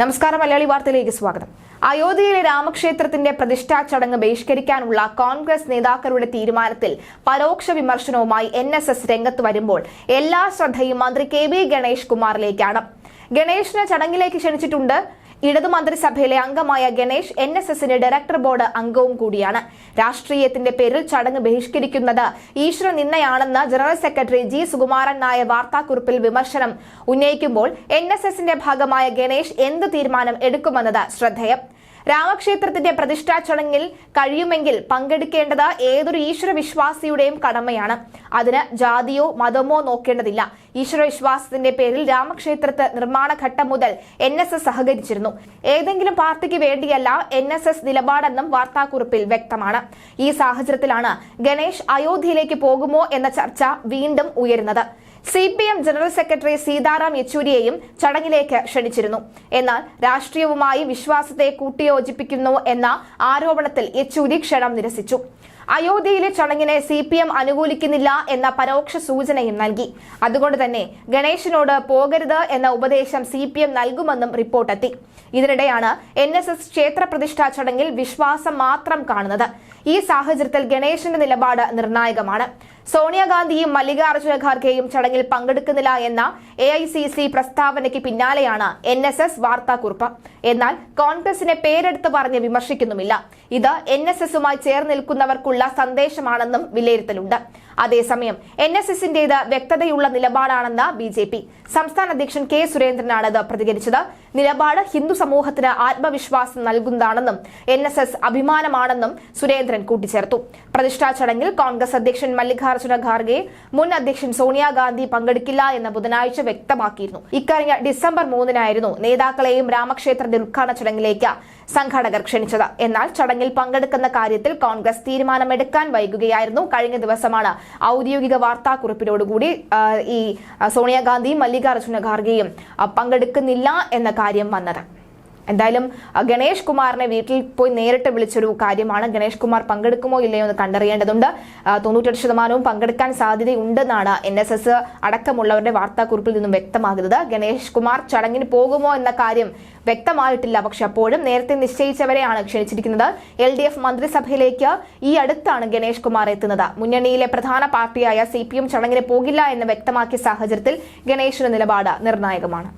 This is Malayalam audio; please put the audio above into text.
നമസ്കാരം മലയാളി വാർത്തയിലേക്ക് സ്വാഗതം. അയോധ്യയിലെ രാമക്ഷേത്രത്തിന്റെ പ്രതിഷ്ഠാ ചടങ്ങ് ബഹിഷ്കരിക്കാനുള്ള കോൺഗ്രസ് നേതാക്കളുടെ തീരുമാനത്തിൽ പരോക്ഷ വിമർശനവുമായി എൻ എസ് എസ് രംഗത്ത് വരുമ്പോൾ എല്ലാ ശ്രദ്ധയും മന്ത്രി കെ വി ഗണേഷ് കുമാറിലേക്കാണ്. ഗണേഷിനെ ചടങ്ങിലേക്ക് ക്ഷണിച്ചിട്ടുണ്ട് ഇടതു മന്ത്രിസഭയിലെ അംഗമായ ഗണേഷ് എൻ എസ് എസിന്റെ ഡയറക്ടർ ബോർഡ് അംഗവും കൂടിയാണ്. രാഷ്ട്രീയത്തിന്റെ പേരിൽ ചടങ്ങ് ബഹിഷ്കരിക്കുന്നത് ഈശ്വര നിന്നയാണെന്ന് general secretary G Sukumaran Nair വാർത്താക്കുറിപ്പിൽ വിമർശനം ഉന്നയിക്കുമ്പോൾ എൻ ഭാഗമായ ഗണേഷ് എന്ത് തീരുമാനം എടുക്കുമെന്നത് ശ്രദ്ധേയം. രാമക്ഷേത്രത്തിന്റെ പ്രതിഷ്ഠാ ചടങ്ങിൽ കഴിയുമെങ്കിൽ പങ്കെടുക്കേണ്ടത് ഏതൊരു ഈശ്വര വിശ്വാസിയുടെയും കടമയാണ്. അതിന് ജാതിയോ മതമോ നോക്കേണ്ടതില്ല. ഈശ്വര വിശ്വാസത്തിന്റെ പേരിൽ രാമക്ഷേത്രത്തെ നിർമ്മാണ ഘട്ടം മുതൽ എൻ എസ് എസ് സഹകരിച്ചിരുന്നു. ഏതെങ്കിലും പാർട്ടിക്ക് വേണ്ടിയല്ല എൻ എസ് എസ് നിലപാടെന്നും വാർത്താക്കുറിപ്പിൽ വ്യക്തമാണ്. ഈ സാഹചര്യത്തിലാണ് ഗണേഷ് അയോധ്യയിലേക്ക് പോകുമോ എന്ന ചർച്ച വീണ്ടും ഉയരുന്നത്. C P M general secretary Sitaram യെച്ചൂരിയെയും ചടങ്ങിലേക്ക് ക്ഷണിച്ചിരുന്നു. എന്നാൽ രാഷ്ട്രീയവുമായി വിശ്വാസത്തെ കൂട്ടിയോജിപ്പിക്കുന്നു എന്ന ആരോപണത്തിൽ യെച്ചൂരി ക്ഷണം നിരസിച്ചു. അയോധ്യയിലെ ചടങ്ങിനെ സി പി എം അനുകൂലിക്കുന്നില്ല എന്ന പരോക്ഷ സൂചനയും നൽകി. അതുകൊണ്ട് തന്നെ ഗണേശനോട് പോകരുത് എന്ന ഉപദേശം സി പി എം നൽകുമെന്നും റിപ്പോർട്ടെത്തി. ഇതിനിടെയാണ് എൻ എസ് എസ് ക്ഷേത്ര പ്രതിഷ്ഠാ ചടങ്ങിൽ വിശ്വാസം മാത്രം കാണുന്നത്. ഈ സാഹചര്യത്തിൽ ഗണേശന്റെ നിലപാട് നിർണായകമാണ്. സോണിയാഗാന്ധിയും മല്ലികാർജുന ഖാർഗെയും ചടങ്ങിൽ പങ്കെടുക്കുന്നില്ല എന്ന എ ഐ സി സി പ്രസ്താവനയ്ക്ക് പിന്നാലെയാണ് എൻ എസ് എസ് വാർത്താക്കുറിപ്പ്. എന്നാൽ കോൺഗ്രസിനെ പേരെടുത്ത് പറഞ്ഞ് വിമർശിക്കുന്നുമില്ല. ഇത് എൻ എസ് എസുമായി ചേർന്ന് നിൽക്കുന്നവർക്കുള്ള സന്ദേശമാണെന്നും വിലയിരുത്തലുണ്ട്. അതേസമയം എൻ എസ് എസിന്റേത് വ്യക്തതയുള്ള നിലപാടാണെന്ന് ബി ജെ പി. സംസ്ഥാന അധ്യക്ഷൻ കെ സുരേന്ദ്രനാണ് ഇത് പ്രതികരിച്ചത്. നിലപാട് ഹിന്ദു സമൂഹത്തിന് ആത്മവിശ്വാസം നൽകുന്നതാണെന്നും എൻ എസ് എസ് അഭിമാനമാണെന്നും സുരേന്ദ്രൻ കൂട്ടിച്ചേർത്തു. പ്രതിഷ്ഠാ ചടങ്ങിൽ കോൺഗ്രസ് അധ്യക്ഷൻ മല്ലികാർജുന ഖാർഗെ മുൻ അധ്യക്ഷൻ സോണിയാഗാന്ധി പങ്കെടുക്കില്ല എന്ന് ബുധനാഴ്ച വ്യക്തമാക്കിയിരുന്നു. ഇക്കഴിഞ്ഞ ഡിസംബർ മൂന്നിനായിരുന്നു നേതാക്കളെയും രാമക്ഷേത്രത്തിന്റെ ഉദ്ഘാടന ചടങ്ങിലേക്ക് സംഘാടകർ ക്ഷണിച്ചത്. എന്നാൽ ചടങ്ങിൽ പങ്കെടുക്കുന്ന കാര്യത്തിൽ കോൺഗ്രസ് തീരുമാനമെടുക്കാൻ വൈകുകയായിരുന്നു. കഴിഞ്ഞ ദിവസമാണ് ഔദ്യോഗിക വാർത്താക്കുറിപ്പിനോടുകൂടി ഈ സോണിയാഗാന്ധിയും മല്ലികാർജുന ഖാർഗെയും പങ്കെടുക്കുന്നില്ല എന്ന കാര്യം വന്നത്. എന്തായാലും ഗണേഷ് കുമാറിനെ വീട്ടിൽ പോയി നേരിട്ട് വിളിച്ചൊരു കാര്യമാണ്. ഗണേഷ് കുമാർ പങ്കെടുക്കുമോ ഇല്ലയോ എന്ന് കണ്ടറിയേണ്ടതുണ്ട്. തൊണ്ണൂറ്റെട്ട് ശതമാനവും പങ്കെടുക്കാൻ സാധ്യതയുണ്ടെന്നാണ് എൻ എസ് എസ് അടക്കമുള്ളവരുടെ വാർത്താക്കുറിപ്പിൽ നിന്നും വ്യക്തമാകുന്നത്. ഗണേഷ് കുമാർ ചടങ്ങിന് പോകുമോ എന്ന കാര്യം വ്യക്തമായിട്ടില്ല. പക്ഷെ അപ്പോഴും നേരത്തെ നിശ്ചയിച്ചവരെയാണ് ക്ഷണിച്ചിരിക്കുന്നത്. എൽ ഡി എഫ് മന്ത്രിസഭയിലേക്ക് ഈ അടുത്താണ് ഗണേഷ് കുമാർ എത്തുന്നത്. മുന്നണിയിലെ പ്രധാന പാർട്ടിയായ സി പി എം ചടങ്ങിന് പോകില്ല എന്ന് വ്യക്തമാക്കിയ സാഹചര്യത്തിൽ ഗണേഷിന്റെ നിലപാട് നിർണായകമാണ്.